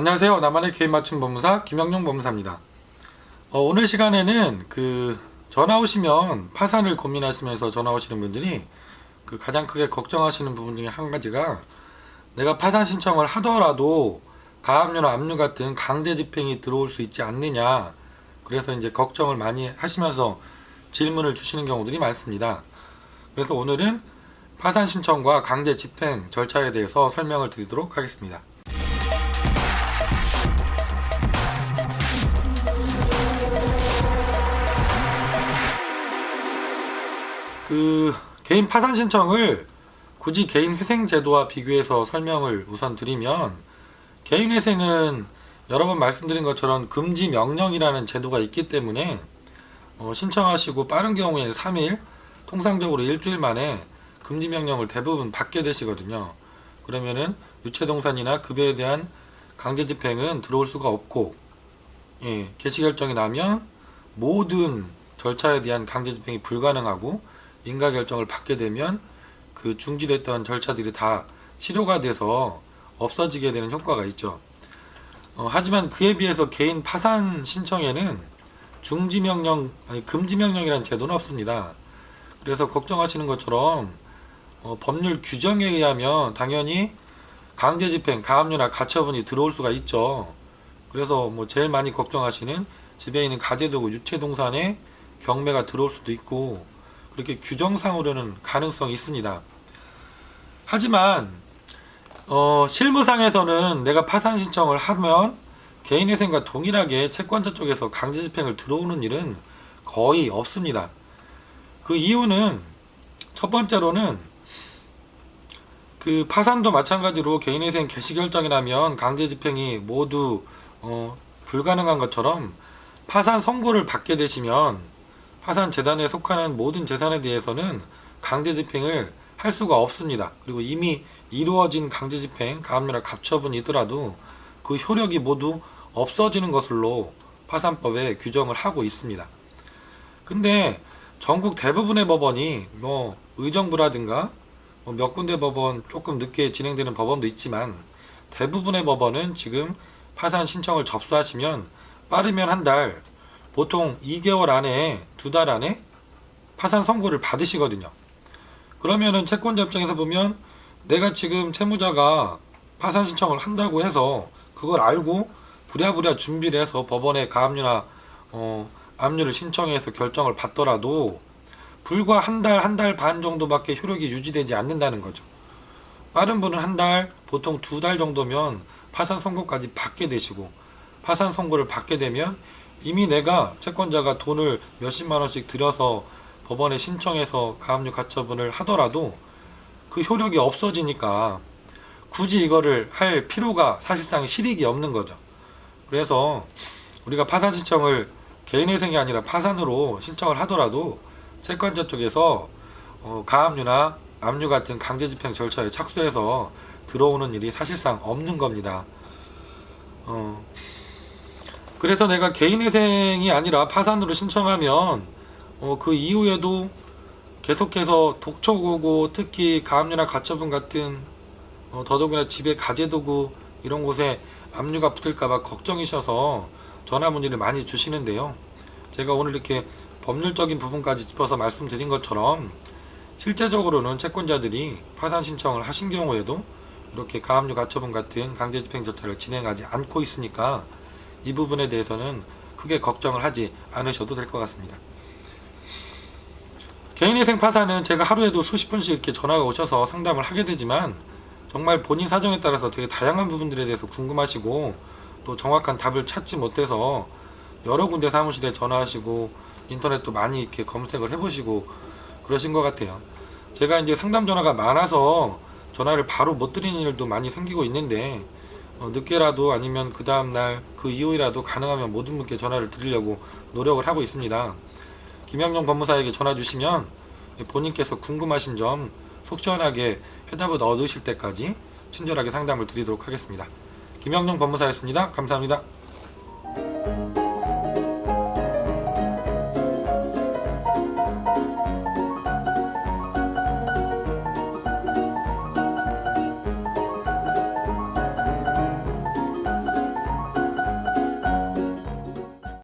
안녕하세요. 나만의 개인 맞춤 법무사 김영용 법무사입니다. 어, 오늘 시간에는 그 전화 오시면 파산을 고민하시면서 전화 오시는 분들이 그 가장 크게 걱정하시는 부분 중에 한 가지가 내가 파산 신청을 하더라도 가압류나 압류 같은 강제 집행이 들어올 수 있지 않느냐. 그래서 이제 걱정을 많이 하시면서 질문을 주시는 경우들이 많습니다. 그래서 오늘은 파산 신청과 강제 집행 절차에 대해서 설명을 드리도록 하겠습니다. 그 개인 파산 신청을 굳이 개인 회생 제도와 비교해서 설명을 우선 드리면 개인 회생은 여러 번 말씀드린 것처럼 금지 명령이라는 제도가 있기 때문에 어, 신청하시고 빠른 경우에는 3일, 통상적으로 일주일 만에 금지 명령을 대부분 받게 되시거든요. 그러면은 유체동산이나 급여에 대한 강제 집행은 들어올 수가 없고, 예, 개시 결정이 나면 모든 절차에 대한 강제 집행이 불가능하고 인가 결정을 받게 되면 그 중지됐던 절차들이 다 실효가 돼서 없어지게 되는 효과가 있죠. 어, 하지만 그에 비해서 개인 파산 신청에는 중지 명령 아니 금지 명령이라는 제도는 없습니다. 그래서 걱정하시는 것처럼 어, 법률 규정에 의하면 당연히 강제 집행, 가압류나 가처분이 들어올 수가 있죠. 그래서 뭐 제일 많이 걱정하시는 집에 있는 가재도구 유체동산에 경매가 들어올 수도 있고 그렇게 규정상으로는 가능성이 있습니다. 하지만 어, 실무상에서는 내가 파산 신청을 하면 개인회생과 동일하게 채권자 쪽에서 강제 집행을 들어오는 일은 거의 없습니다. 그 이유는 첫 번째로는 그 파산도 마찬가지로 개인회생 개시 결정이 나면 강제 집행이 모두 어, 불가능한 것처럼 파산 선고를 받게 되시면 파산 재단에 속하는 모든 재산에 대해서는 강제 집행을 할 수가 없습니다. 그리고 이미 이루어진 강제 집행, 가압류나 갑처분이더라도 그 효력이 모두 없어지는 것으로 파산법에 규정을 하고 있습니다. 근데 전국 대부분의 법원이 뭐 의정부라든가 뭐몇 군데 법원 조금 늦게 진행되는 법원도 있지만 대부분의 법원은 지금 파산 신청을 접수하시면 빠르면 한 달, 보통 2개월 안에 두 달 안에 파산 선고를 받으시거든요. 그러면은 채권자 입장에서 보면 내가 지금 채무자가 파산 신청을 한다고 해서 그걸 알고 부랴부랴 준비를 해서 법원에 가압류나 어, 압류를 신청해서 결정을 받더라도 불과 한 달, 한 달 반 정도밖에 효력이 유지되지 않는다는 거죠. 빠른 분은 한 달, 보통 두 달 정도면 파산 선고까지 받게 되시고 파산 선고를 받게 되면 이미 내가 채권자가 돈을 몇십만 원씩 들여서 법원에 신청해서 가압류 가처분을 하더라도 그 효력이 없어지니까 굳이 이거를 할 필요가 사실상 실익이 없는 거죠. 그래서 우리가 파산 신청을 개인회생이 아니라 파산으로 신청을 하더라도 채권자 쪽에서 어, 가압류나 압류 같은 강제 집행 절차에 착수해서 들어오는 일이 사실상 없는 겁니다. 어, 그래서 내가 개인회생이 아니라 파산으로 신청하면 어, 그 이후에도 계속해서 독촉오고 특히 가압류나 가처분 같은 어, 더더구나 집에 가재도구 이런 곳에 압류가 붙을까봐 걱정이셔서 전화 문의를 많이 주시는데요. 제가 오늘 이렇게 법률적인 부분까지 짚어서 말씀드린 것처럼 실제적으로는 채권자들이 파산 신청을 하신 경우에도 이렇게 가압류 가처분 같은 강제 집행 절차를 진행하지 않고 있으니까 이 부분에 대해서는 크게 걱정을 하지 않으셔도 될 것 같습니다. 개인회생 파산은 제가 하루에도 수십 분씩 이렇게 전화가 오셔서 상담을 하게 되지만 정말 본인 사정에 따라서 되게 다양한 부분들에 대해서 궁금하시고 또 정확한 답을 찾지 못해서 여러 군데 사무실에 전화하시고 인터넷도 많이 이렇게 검색을 해보시고 그러신 것 같아요. 제가 이제 상담 전화가 많아서 전화를 바로 못 드리는 일도 많이 생기고 있는데 어, 늦게라도 아니면 그 다음날 그 이후이라도 가능하면 모든 분께 전화를 드리려고 노력을 하고 있습니다. 김영용 법무사에게 전화 주시면 본인께서 궁금하신 점 속 시원하게 해답을 얻으실 때까지 친절하게 상담을 드리도록 하겠습니다. 김영용 법무사였습니다. 감사합니다.